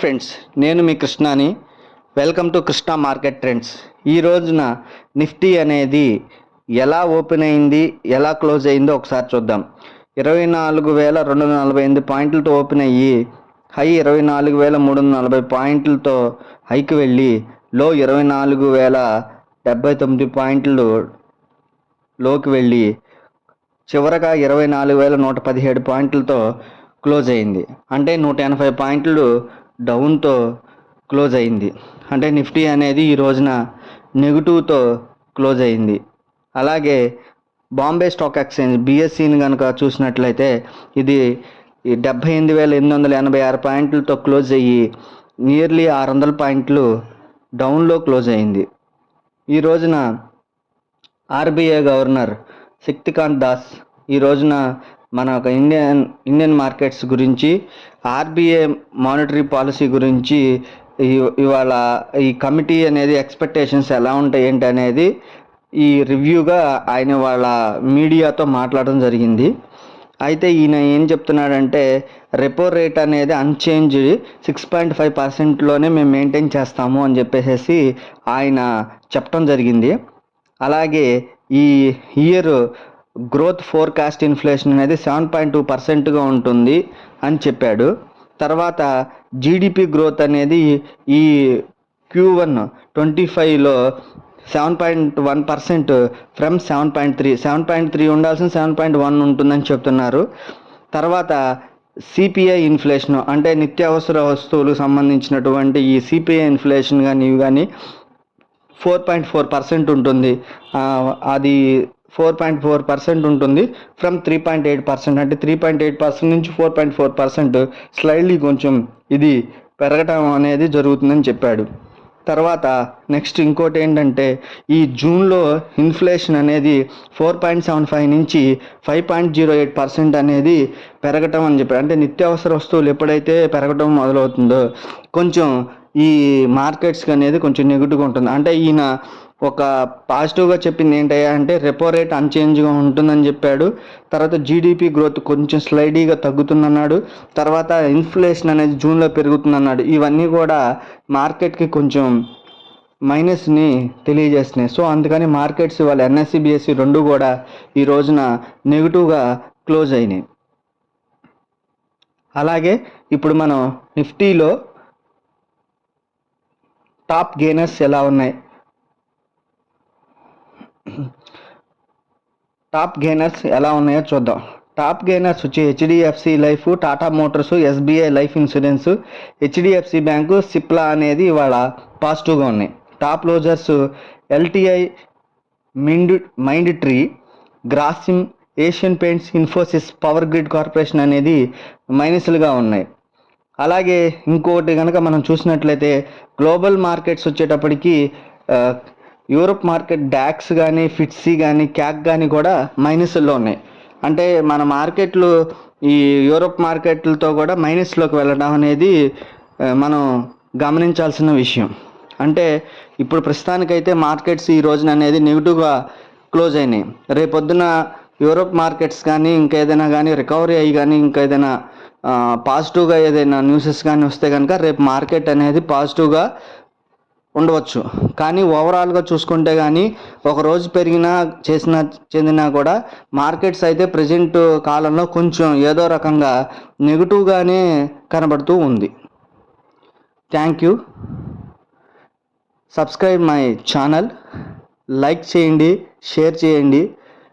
Friends నేను మీ కృష్ణాని. Welcome to Krishna market trends. ఈ రోజున నిఫ్టీ అనేది ఎలా ఓపెన్ అయింది ఎలా క్లోజ్ అయిందో ఒకసారి చూద్దాం. ఇరవై నాలుగు వేల రెండు వందల నలభై ఎనిమిది పాయింట్లతో ఓపెన్ అయ్యి హై ఇరవై నాలుగు వేల మూడు వందల నలభై పాయింట్లతో హైకి వెళ్ళి లో ఇరవై నాలుగు వేల డెబ్బై తొమ్మిది పాయింట్లు లోకి వెళ్ళి చివరగా ఇరవై నాలుగు వేల నూట పదిహేడు పాయింట్లతో క్లోజ్ అయింది. అంటే నూట ఎనభై పాయింట్లు డౌన్తో క్లోజ్ అయింది. అంటే నిఫ్టీ అనేది ఈ రోజున నెగిటివ్తో క్లోజ్ అయింది. అలాగే బాంబే స్టాక్ ఎక్స్చేంజ్ బిఎస్సిని కనుక చూసినట్లయితే ఇది డెబ్బై ఎనిమిది వేల ఎనిమిది వందల ఎనభై ఆరు పాయింట్లతో క్లోజ్ అయ్యి నియర్లీ ఆరు వందల పాయింట్లు డౌన్లో క్లోజ్ అయింది. ఈ రోజున ఆర్బీఐ గవర్నర్ శక్తికాంత్ దాస్ ఈ రోజున మన ఒక ఇండియన్ ఇండియన్ మార్కెట్స్ గురించి ఆర్బీఐ మానిటరీ పాలసీ గురించి ఇవాళ ఈ కమిటీ అనేది ఎక్స్పెక్టేషన్స్ ఎలా ఉంటాయి ఏంటి అనేది ఈ రివ్యూగా ఆయన వాళ్ళ మీడియాతో మాట్లాడడం జరిగింది. అయితే ఈయన ఏం చెప్తున్నాడంటే రెపో రేట్ అనేది అన్చేంజ్ సిక్స్ పాయింట్ ఫైవ్ పర్సెంట్లోనే మేము మెయింటైన్ చేస్తాము అని చెప్పేసి ఆయన చెప్పడం జరిగింది. అలాగే ఈ ఇయర్ గ్రోత్ ఫోర్కాస్ట్ ఇన్ఫ్లేషన్ అనేది సెవెన్ పాయింట్ టూ పర్సెంట్గా ఉంటుంది అని చెప్పాడు. తర్వాత జీడిపి గ్రోత్ అనేది ఈ క్యూ వన్ ట్వంటీ ఫైవ్లో seven point one percent from seven point three. Seven point three ఉండాల్సిన సెవెన్ పాయింట్ వన్ ఉంటుందని చెప్తున్నారు. తర్వాత సిపిఐ ఇన్ఫ్లేషన్ అంటే నిత్యావసర వస్తువులకు సంబంధించినటువంటి ఈ సిపిఐ ఇన్ఫ్లేషన్ కానీ ఇవి కానీ ఫోర్ పాయింట్ ఫోర్ పర్సెంట్ ఉంటుంది. అది ఫోర్ పాయింట్ ఫోర్ పర్సెంట్ ఉంటుంది. From three point eight percent అంటే త్రీ పాయింట్ ఎయిట్ పర్సెంట్ నుంచి four point four percent slightly కొంచెం ఇది పెరగటం అనేది జరుగుతుందని చెప్పాడు. తర్వాత నెక్స్ట్ ఇంకోటి ఏంటంటే ఈ జూన్లో ఇన్ఫ్లేషన్ అనేది ఫోర్ పాయింట్ సెవెన్ ఫైవ్ నుంచి five point zero eight percent అనేది పెరగటం అని చెప్పాడు. అంటే నిత్యావసర వస్తువులు ఎప్పుడైతే పెరగటం మొదలవుతుందో కొంచెం ఈ మార్కెట్స్కి అనేది కొంచెం నెగిటివ్గా ఉంటుంది. అంటే ఈయన ఒక పాజిటివ్గా చెప్పింది ఏంటయ్యా అంటే రెపో రేట్ అన్చేంజ్గా ఉంటుందని చెప్పాడు. తర్వాత జీడిపి గ్రోత్ కొంచెం స్లైడీగా తగ్గుతుందన్నాడు. తర్వాత ఇన్ఫ్లేషన్ అనేది జూన్లో పెరుగుతుందన్నాడు. ఇవన్నీ కూడా మార్కెట్కి కొంచెం మైనస్ని తెలియజేస్తున్నాయి. సో అందుకని మార్కెట్స్ వాళ్ళ ఎన్ఎస్సి బిఎస్సి రెండు కూడా ఈ రోజున నెగిటివ్గా క్లోజ్ అయినాయి. అలాగే ఇప్పుడు మనం నిఫ్టీలో టాప్ గెయినర్స్ ఎలా ఉన్నాయి? టాప్ గెయినర్స్ ఎలా ఉన్నాయో చూద్దాం. టాప్ గెయినర్స్ వచ్చి HDFC life Tata motors SBI life insurance HDFC bank Cipla అనేది ఇవాళ పాజిటివ్గా ఉన్నాయి. Top losers LTI mind mind tree Grasim Asian paints Infosys power grid corporation అనేది మైనస్లుగా ఉన్నాయి. అలాగే ఇంకోటి కనుక మనం చూసినట్లయితే గ్లోబల్ మార్కెట్స్ వచ్చేటప్పటికి యూరోప్ మార్కెట్ డాక్స్ కానీ ఫిట్సీ కానీ క్యాక్ కానీ కూడా మైనస్లో ఉన్నాయి. అంటే మన మార్కెట్లు ఈ యూరోప్ మార్కెట్లతో కూడా మైనస్లోకి వెళ్ళడం అనేది మనం గమనించాల్సిన విషయం. అంటే ఇప్పుడు ప్రస్తుతానికైతే మార్కెట్స్ ఈ రోజున అనేది నెగిటివ్గా క్లోజ్ అయినాయి. రేపొద్దున యూరోప్ మార్కెట్స్ కానీ ఇంకేదైనా కానీ రికవరీ అయ్యి కానీ ఇంకేదైనా పాజిటివ్గా ఏదైనా న్యూసెస్ కానీ వస్తే కనుక రేపు మార్కెట్ అనేది పాజిటివ్గా ఉండవచ్చు. కానీ ఓవరాల్గా చూసుకుంటే కానీ ఒక రోజు పెరిగినా చేసిన చెందినా కూడా మార్కెట్స్ అయితే ప్రజెంట్ కాలంలో కొంచెం ఏదో రకంగా నెగిటివ్గానే కనబడుతూ ఉంది. Thank you. Subscribe my channel. Like చేయండి షేర్ చేయండి.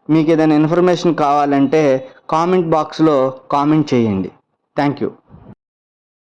మీకు ఏదైనా ఇన్ఫర్మేషన్ కావాలంటే కామెంట్ బాక్స్లో కామెంట్ చేయండి. Thank you.